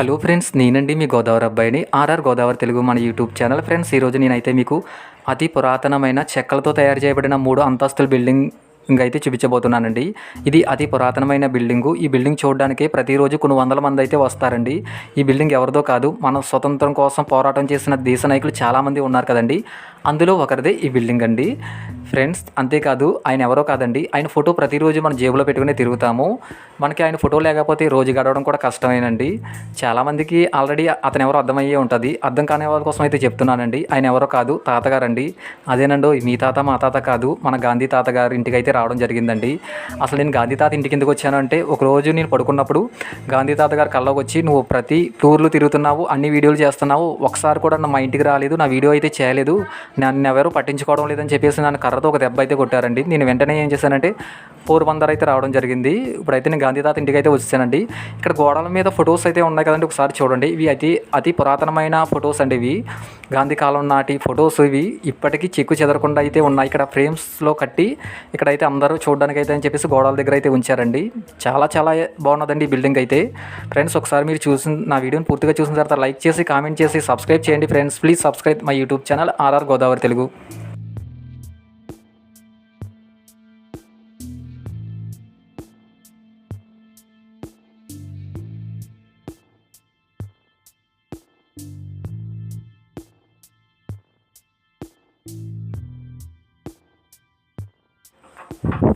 Hello friends నేనండి మీ గోదావరి అబ్బాయిని RR Godavari Telugu మన యూట్యూబ్ ఛానల్. ఫ్రెండ్స్ ఈరోజు నేనైతే మీకు అతి పురాతనమైన చెక్కలతో తయారు చేయబడిన మూడు అంతస్తుల బిల్డింగ్ ఇంకా అయితే చూపించబోతున్నానండి. ఇది అతి పురాతనమైన బిల్డింగు. ఈ బిల్డింగ్ చూడడానికి ప్రతిరోజు కొన్ని వందల మంది అయితే వస్తారండి. ఈ బిల్డింగ్ ఎవరిదో కాదు మన స్వతంత్రం కోసం పోరాటం చేసిన దేశ నాయకులు చాలామంది ఉన్నారు కదండి. అందులో ఒకరిదే ఈ బిల్డింగ్ అండి. ఫ్రెండ్స్ అంతేకాదు ఆయన ఎవరో కాదండి ఆయన ఫోటో ప్రతిరోజు మన జేబులో పెట్టుకుని తిరుగుతాము. మనకి ఆయన ఫోటో లేకపోతే రోజు గడవడం కూడా కష్టమేనండి. చాలామందికి ఆల్రెడీ అతను ఎవరో అర్థమయ్యే ఉంటుంది. అర్థం కాని వాళ్ళ కోసం అయితే చెప్తున్నానండి. ఆయన ఎవరో కాదు తాతగారండి. అదేనండో మీ తాత మా తాత కాదు మన గాంధీ తాతగారి ఇంటికి అయితే రావడం జరిగిందండి. అసలు నేను గాంధీ తాత ఇంటికి ఎందుకు వచ్చాను అంటే ఒకరోజు నేను పడుకున్నప్పుడు గాంధీ తాతగారు కళ్ళకి వచ్చి నువ్వు ప్రతి టూర్లు తిరుగుతున్నావు అన్ని వీడియోలు చేస్తున్నావు ఒకసారి కూడా నా మా ఇంటికి రాలేదు నా వీడియో అయితే చేయలేదు నన్ను ఎవరు పట్టించుకోవడం లేదని చెప్పేసి నన్ను కర్రతో ఒక దెబ్బ అయితే కొట్టారండి. నేను వెంటనే ఏం చేశానంటే పోర్బందర్ అయితే రావడం జరిగింది. ఇప్పుడైతే నేను గాంధీ తాత ఇంటికి అయితే వచ్చానండి ఇక్కడ గోడల మీద ఫొటోస్ అయితే ఉన్నాయి కదండి ఒకసారి చూడండి. ఇవి అతి అతి పురాతనమైన ఫొటోస్ అండి ఇవి. గాంధీ కాలం నాటి ఫొటోస్ ఇవి. ఇప్పటికీ చెక్కు చెదరకుండా అయితే ఉన్నాయి. ఇక్కడ ఫ్రేమ్స్లో కట్టి ఇక్కడైతే అందరూ చూడడానికి అయితే అని చెప్పేసి గోడల దగ్గర అయితే ఉంచారండి. చాలా చాలా బాగున్నదండి ఈ బిల్డింగ్ అయితే. ఫ్రెండ్స్ ఒకసారి మీరు చూసిన నా వీడియోని పూర్తిగా చూసిన తర్వాత లైక్ చేసి కామెంట్ చేసి సబ్స్క్రైబ్ చేయండి friends. Please subscribe my YouTube channel RR Godavari Telugu.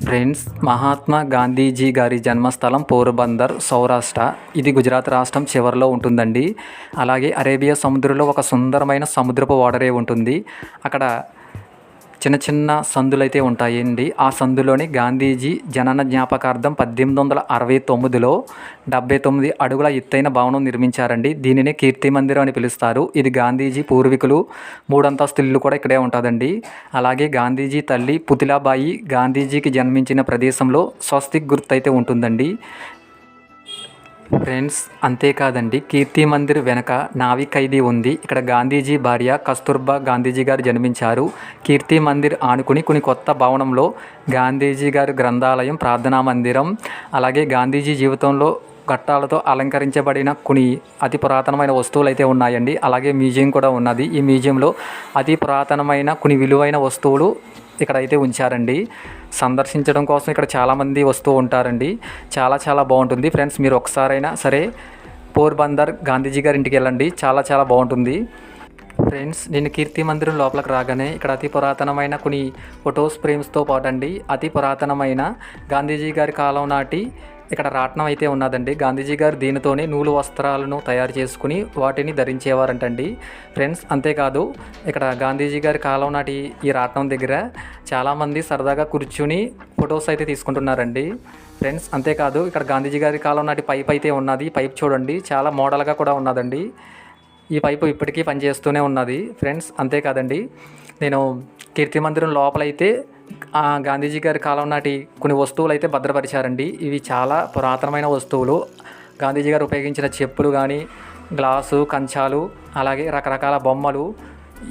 Friends Mahatma Gandhiji గారి జన్మస్థలం పోర్బందర్ సౌరాష్ట్ర. ఇది గుజరాత్ రాష్ట్రం చివరిలో ఉంటుందండి. అలాగే అరేబియా సముద్రంలో ఒక సుందరమైన సముద్రపు ఓడరే ఉంటుంది. అక్కడ చిన్న చిన్న సందులైతే ఉంటాయండి. ఆ సందులోని గాంధీజీ జనన జ్ఞాపకార్థం పద్దెనిమిది వందల అరవై తొమ్మిదిలో డెబ్బై తొమ్మిది అడుగుల ఎత్తైన భవనం నిర్మించారండి. దీనిని కీర్తి మందిరం అని పిలుస్తారు. ఇది గాంధీజీ పూర్వీకులు మూడంతస్తు ఇల్లు కూడా ఇక్కడే ఉంటుందండి. అలాగే గాంధీజీ తల్లి పుతిలాబాయి గాంధీజీకి జన్మించిన ప్రదేశంలో స్వస్తిక్ గుర్తు అయితే ఉంటుందండి. ఫ్రెండ్స్ అంతేకాదండి. కీర్తి మందిర్ వెనక నావి ఖైదీ ఉంది. ఇక్కడ గాంధీజీ భార్య కస్తూర్బా గాంధీజీ గారు జన్మించారు. కీర్తి మందిర్ ఆనుకుని కొన్ని కొత్త భవనంలో గాంధీజీ గారి గ్రంథాలయం ప్రార్థనా మందిరం అలాగే గాంధీజీ జీవితంలో ఘట్టాలతో అలంకరించబడిన కొన్ని అతి పురాతనమైన వస్తువులు అయితే ఉన్నాయండి. అలాగే మ్యూజియం కూడా ఉన్నది. ఈ మ్యూజియంలో అతి పురాతనమైన కొన్ని విలువైన వస్తువులు ఇక్కడ అయితే ఉంచారండి. సందర్శించడం కోసం ఇక్కడ చాలామంది వస్తూ ఉంటారండి. చాలా చాలా బాగుంటుంది. ఫ్రెండ్స్ మీరు ఒకసారైనా సరే పోర్బందర్ గాంధీజీ గారి ఇంటికి వెళ్ళండి. చాలా చాలా బాగుంటుంది. ఫ్రెండ్స్ నేను కీర్తి మందిరం లోపలికి రాగానే ఇక్కడ అతి పురాతనమైన కొన్ని ఫొటోస్ ఫ్రేమ్స్తో పాటండి. అతి పురాతనమైన గాంధీజీ గారి కాలం నాటి ఇక్కడ రాట్నం అయితే ఉన్నదండి. గాంధీజీ గారు దీనితోనే నూలు వస్త్రాలను తయారు చేసుకుని వాటిని ధరించేవారంటండి. ఫ్రెండ్స్ అంతేకాదు ఇక్కడ గాంధీజీ గారి కాలం నాటి ఈ రాట్నం దగ్గర చాలామంది సరదాగా కూర్చుని ఫొటోస్ అయితే తీసుకుంటున్నారండి. ఫ్రెండ్స్ అంతేకాదు ఇక్కడ గాంధీజీ గారి కాలం నాటి పైప్ అయితే ఉన్నది. పైప్ చూడండి చాలా మోడల్గా కూడా ఉన్నదండి. ఈ పైపు ఇప్పటికీ పనిచేస్తూనే ఉన్నది. ఫ్రెండ్స్ అంతేకాదండి. నేను కీర్తి మందిరం లోపలైతే గాంధీజీ గారి కాలం నాటి కొన్ని వస్తువులు అయితే భద్రపరిచారండి. ఇవి చాలా పురాతనమైన వస్తువులు. గాంధీజీ గారు ఉపయోగించిన చెప్పులు కానీ గ్లాసు కంచాలు అలాగే రకరకాల బొమ్మలు.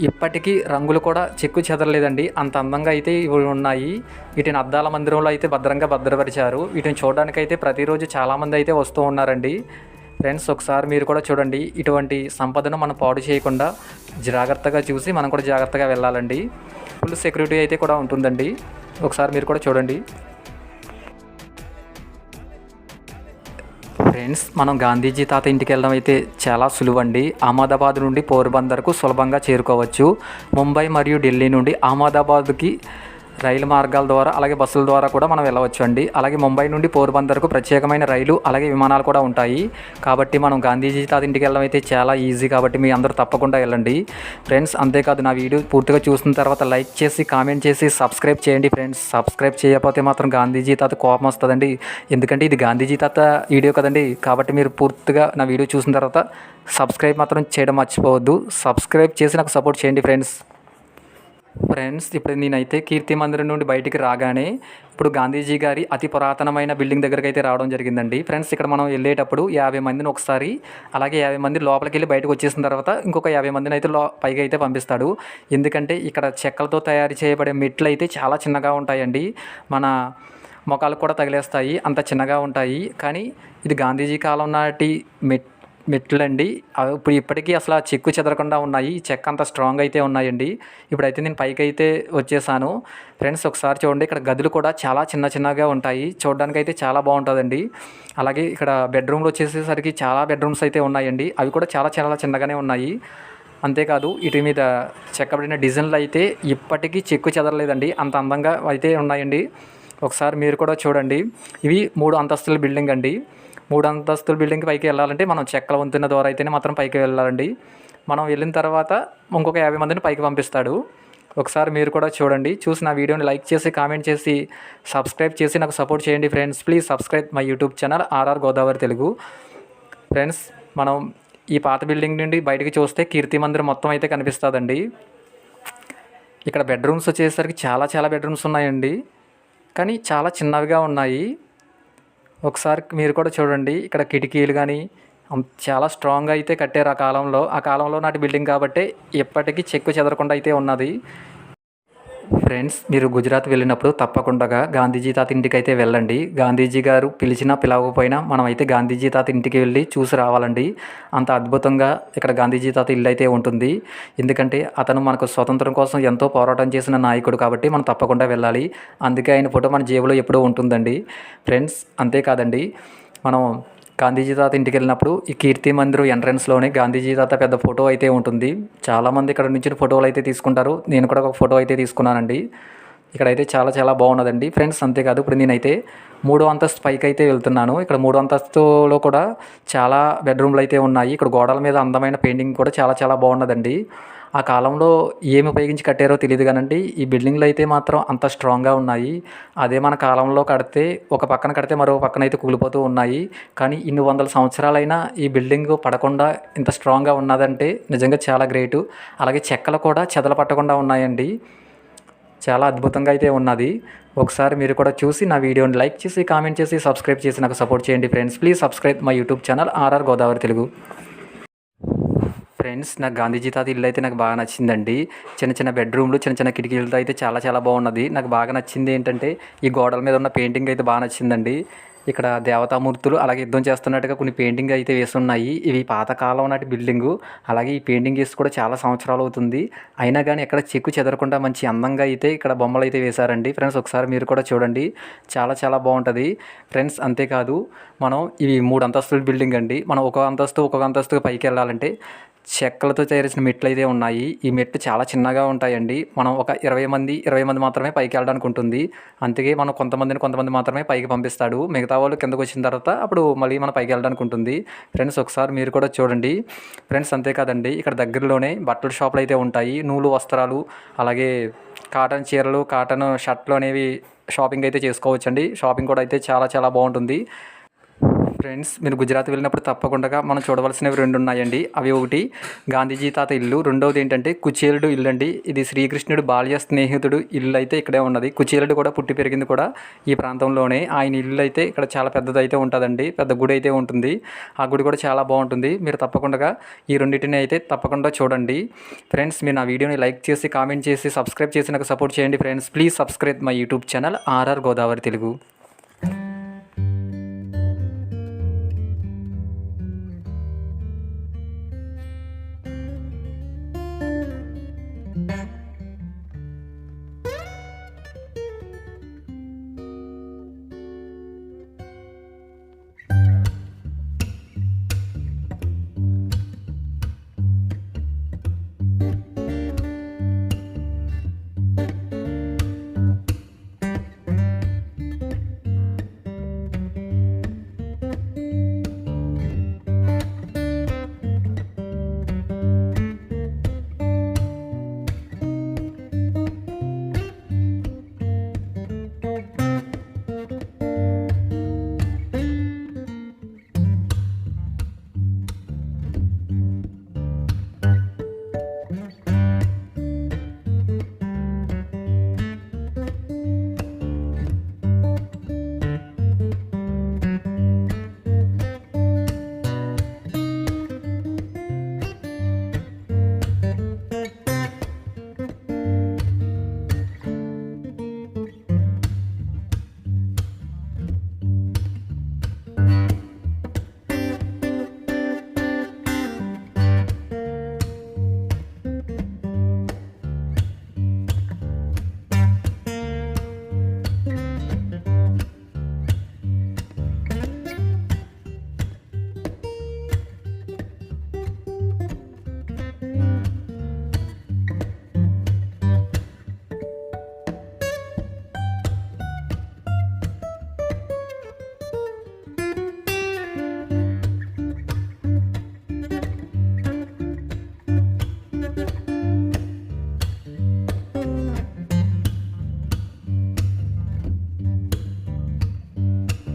ఇప్పటికీ రంగులు కూడా చెక్కు చెదరలేదండి. అంత అందంగా అయితే ఇవి ఉన్నాయి. వీటిని అద్దాల మందిరంలో అయితే భద్రంగా భద్రపరిచారు. వీటిని చూడడానికి అయితే ప్రతిరోజు చాలామంది అయితే వస్తూ ఉన్నారండి. ఫ్రెండ్స్ ఒకసారి మీరు కూడా చూడండి. ఇటువంటి సంపదను మనం పాడు చేయకుండా జాగ్రత్తగా చూసి మనం కూడా జాగ్రత్తగా వెళ్ళాలండి. ఫుల్ సెక్యూరిటీ అయితే కూడా ఉంటుందండి. ఒకసారి మీరు కూడా చూడండి. ఫ్రెండ్స్ మనం గాంధీజీ తాత ఇంటికి వెళ్ళడం అయితే చాలా సులువండి. అహ్మదాబాద్ నుండి పోర్బందర్కు సులభంగా చేరుకోవచ్చు. ముంబై మరియు ఢిల్లీ నుండి అహ్మదాబాద్కి రైలు మార్గాల ద్వారా అలాగే బస్సుల ద్వారా కూడా మనం వెళ్ళవచ్చు అండి అలాగే ముంబై నుండి పోర్బందర్కు ప్రత్యేకమైన రైలు అలాగే విమానాలు కూడా ఉంటాయి. కాబట్టి మనం గాంధీజీ తాత ఇంటికి వెళ్ళడం అయితే చాలా ఈజీ కాబట్టి మీ అందరూ తప్పకుండా వెళ్ళండి. ఫ్రెండ్స్ అంతేకాదు నా వీడియో పూర్తిగా చూసిన తర్వాత లైక్ చేసి కామెంట్ చేసి సబ్స్క్రైబ్ చేయండి ఫ్రెండ్స్. సబ్స్క్రైబ్ చేయకపోతే మాత్రం గాంధీజీ తాత కోపం వస్తుందండి. ఎందుకంటే ఇది గాంధీజీ తాత వీడియో కదండి. కాబట్టి మీరు పూర్తిగా నా వీడియో చూసిన తర్వాత సబ్స్క్రైబ్ మాత్రం చేయడం మర్చిపోవద్దు. సబ్స్క్రైబ్ చేసి నాకు సపోర్ట్ చేయండి ఫ్రెండ్స్. ఫ్రెండ్స్ ఇప్పుడు నేనైతే కీర్తి మందిరం నుండి బయటికి రాగానే ఇప్పుడు గాంధీజీ గారి అతి పురాతనమైన బిల్డింగ్ దగ్గరికి అయితే రావడం జరిగిందండి. ఫ్రెండ్స్ ఇక్కడ మనం వెళ్ళేటప్పుడు యాభై మందిని ఒకసారి అలాగే యాభై మంది లోపలికి వెళ్ళి బయటకు వచ్చేసిన తర్వాత ఇంకొక యాభై మందిని అయితే లో పైగా అయితే పంపిస్తాడు. ఎందుకంటే ఇక్కడ చెక్కలతో తయారు చేయబడే మెట్లు అయితే చాలా చిన్నగా ఉంటాయండి. మన మొఖాలు కూడా తగిలేస్తాయి అంత చిన్నగా ఉంటాయి. కానీ ఇది గాంధీజీ కాలం నాటి మెట్ మెట్లండి. అవి ఇప్పుడు ఇప్పటికీ అసలు ఆ చెక్కు చెదరకుండా ఉన్నాయి. చెక్క అంత స్ట్రాంగ్ అయితే ఉన్నాయండి. ఇప్పుడైతే నేను పైకి అయితే వచ్చేసాను. ఫ్రెండ్స్ ఒకసారి చూడండి. ఇక్కడ గదులు కూడా చాలా చిన్న చిన్నగా ఉంటాయి. చూడడానికి అయితే చాలా బాగుంటుందండి. అలాగే ఇక్కడ బెడ్రూమ్లు వచ్చేసేసరికి చాలా బెడ్రూమ్స్ అయితే ఉన్నాయండి. అవి కూడా చాలా చాలా చిన్నగానే ఉన్నాయి. అంతేకాదు వీటి మీద చెక్కబడిన డిజైన్లు అయితే ఇప్పటికీ చెక్కు చెదరలేదండి. అంత అందంగా అయితే ఉన్నాయండి. ఒకసారి మీరు కూడా చూడండి. ఇవి మూడు అంతస్తుల బిల్డింగ్ అండి. మూడు అంతస్తుల బిల్డింగ్ పైకి వెళ్ళాలంటే మనం చెక్కల వంతున్న ద్వారా అయితేనే మాత్రం పైకి వెళ్ళాలండి. మనం వెళ్ళిన తర్వాత ఇంకొక యాభై మందిని పైకి పంపిస్తాడు. ఒకసారి మీరు కూడా చూడండి. చూసి నా వీడియోని లైక్ చేసి కామెంట్ చేసి సబ్స్క్రైబ్ చేసి నాకు సపోర్ట్ చేయండి friends. Please subscribe my YouTube channel RR Godavari Telugu. Friends మనం ఈ పాత బిల్డింగ్ నుండి బయటకు చూస్తే కీర్తి మందిరం మొత్తం అయితే కనిపిస్తుందండి. ఇక్కడ బెడ్రూమ్స్ వచ్చేసరికి చాలా చాలా బెడ్రూమ్స్ ఉన్నాయండి. కానీ చాలా చిన్నవిగా ఉన్నాయి. ఒకసారి మీరు కూడా చూడండి ఇక్కడ కిటికీలు కానీ చాలా స్ట్రాంగ్గా అయితే కట్టారు ఆ కాలంలో. ఆ కాలంలో నాటి బిల్డింగ్ కాబట్టి ఎప్పటికీ చెక్కు చెదరకుండా అయితే ఉన్నది. ఫ్రెండ్స్ మీరు గుజరాత్ వెళ్ళినప్పుడు తప్పకుండా గాంధీజీ తాత ఇంటికి అయితే వెళ్ళండి. గాంధీజీ గారు పిలిచినా పిలవకపోయినా మనం అయితే గాంధీజీ తాత ఇంటికి వెళ్ళి చూసి రావాలండి. అంత అద్భుతంగా ఇక్కడ గాంధీజీ తాత ఇల్లు అయితే ఉంటుంది. ఎందుకంటే అతను మనకు స్వతంత్రం కోసం ఎంతో పోరాటం చేసిన నాయకుడు కాబట్టి మనం తప్పకుండా వెళ్ళాలి. అందుకే ఆయన ఫోటో మన జేబులో ఎప్పుడూ ఉంటుందండి. ఫ్రెండ్స్ అంతేకాదండి. మనం గాంధీజీ తాత ఇంటికి వెళ్ళినప్పుడు ఈ కీర్తి మందిర్ ఎంట్రన్స్లోనే గాంధీజీ తాత పెద్ద ఫోటో అయితే ఉంటుంది. చాలామంది ఇక్కడ నుంచి ఫోటోలు అయితే తీసుకుంటారు. నేను కూడా ఒక ఫోటో అయితే తీసుకున్నానండి. ఇక్కడైతే చాలా చాలా బాగున్నదండి. ఫ్రెండ్స్ అంతేకాదు ఇప్పుడు నేనైతే మూడో అంతస్తు పైకి అయితే వెళ్తున్నాను. ఇక్కడ మూడో అంతస్తులో కూడా చాలా బెడ్రూమ్లు అయితే ఉన్నాయి. ఇక్కడ గోడల మీద అందమైన పెయింటింగ్ కూడా చాలా చాలా బాగున్నదండి. ఆ కాలంలో ఏమి ఉపయోగించి కట్టారో తెలియదు కానండి. ఈ బిల్డింగ్లు అయితే మాత్రం అంత స్ట్రాంగ్గా ఉన్నాయి. అదే మన కాలంలో కడితే ఒక పక్కన కడితే మరో పక్కన అయితే కూలిపోతూ ఉన్నాయి. కానీ ఇన్ని వందల సంవత్సరాలైనా ఈ బిల్డింగ్ పడకుండా ఇంత స్ట్రాంగ్గా ఉన్నదంటే నిజంగా చాలా గ్రేటు. అలాగే చెక్కలు కూడా చెదల పట్టకుండా ఉన్నాయండి. చాలా అద్భుతంగా అయితే ఉన్నది. ఒకసారి మీరు కూడా చూసి నా వీడియోని లైక్ చేసి కామెంట్ చేసి సబ్స్క్రైబ్ చేసి నాకు సపోర్ట్ చేయండి friends. Please subscribe my YouTube channel RR Godavari Telugu. Friends నాకు గాంధీజీ తాత ఇల్లు అయితే నాకు బాగా నచ్చిందండి. చిన్న చిన్న బెడ్రూమ్లు చిన్న చిన్న కిటికీలతో అయితే చాలా చాలా బాగున్నది. నాకు బాగా నచ్చింది ఏంటంటే ఈ గోడల మీద ఉన్న పెయింటింగ్ అయితే బాగా నచ్చిందండి. ఇక్కడ దేవతామూర్తులు అలాగే యుద్ధం చేస్తున్నట్టుగా కొన్ని పెయింటింగ్ అయితే వేస్తున్నాయి ఇవి పాతకాలం నాటి బిల్డింగు. అలాగే ఈ పెయింటింగ్ వేసి కూడా చాలా సంవత్సరాలు అవుతుంది. అయినా కానీ ఎక్కడ చెక్కు చెదరకుండా మంచి అందంగా అయితే ఇక్కడ బొమ్మలు అయితే వేశారండి. ఫ్రెండ్స్ ఒకసారి మీరు కూడా చూడండి. చాలా చాలా బాగుంటుంది. ఫ్రెండ్స్ అంతేకాదు మనం ఇవి మూడు అంతస్తుల బిల్డింగ్ అండి. మనం ఒక అంతస్తు ఒక్కొక్క అంతస్తు పైకి వెళ్ళాలంటే చెక్కలతో చేసిన మెట్లు అయితే ఉన్నాయి. ఈ మెట్లు చాలా చిన్నగా ఉంటాయండి. మనం ఒక ఇరవై మంది ఇరవై మంది మాత్రమే పైకి వెళ్ళడానికి ఉంటుంది. అందుకే మనం కొంతమందిని కొంతమంది మాత్రమే పైకి పంపిస్తాడు. మిగతా వాళ్ళు కిందకు వచ్చిన తర్వాత అప్పుడు మళ్ళీ మనం పైకి వెళ్ళడానికి ఉంటుంది. ఫ్రెండ్స్ ఒకసారి మీరు కూడా చూడండి. ఫ్రెండ్స్ అంతేకాదండి. ఇక్కడ దగ్గరలోనే బట్టల షాపులు అయితే ఉంటాయి. నూలు వస్త్రాలు అలాగే కాటన్ చీరలు కాటన్ షర్ట్లు అనేవి షాపింగ్ అయితే చేసుకోవచ్చండి. షాపింగ్ కూడా అయితే చాలా చాలా బాగుంటుంది. ఫ్రెండ్స్ మీరు గుజరాత్ వెళ్ళినప్పుడు తప్పకుండా మనం చూడవలసినవి రెండు ఉన్నాయండి అవి ఒకటి గాంధీజీ తాత ఇల్లు. రెండవది ఏంటంటే కుచేలుడు ఇల్లు అండి ఇది శ్రీకృష్ణుడు బాల్య స్నేహితుడు ఇల్లు అయితే ఇక్కడే ఉన్నది. కుచేలుడు కూడా పుట్టి పెరిగింది కూడా ఈ ప్రాంతంలోనే. ఆయన ఇల్లు అయితే ఇక్కడ చాలా పెద్దదైతే ఉంటుందండి. పెద్ద గుడి అయితే ఉంటుంది. ఆ గుడి కూడా చాలా బాగుంటుంది. మీరు తప్పకుండా ఈ రెండింటిని అయితే తప్పకుండా చూడండి. ఫ్రెండ్స్ మీరు నా వీడియోని లైక్ చేసి కామెంట్ చేసి సబ్స్క్రైబ్ చేసి నాకు సపోర్ట్ చేయండి friends. Please subscribe my YouTube channel RR Godavari Telugu.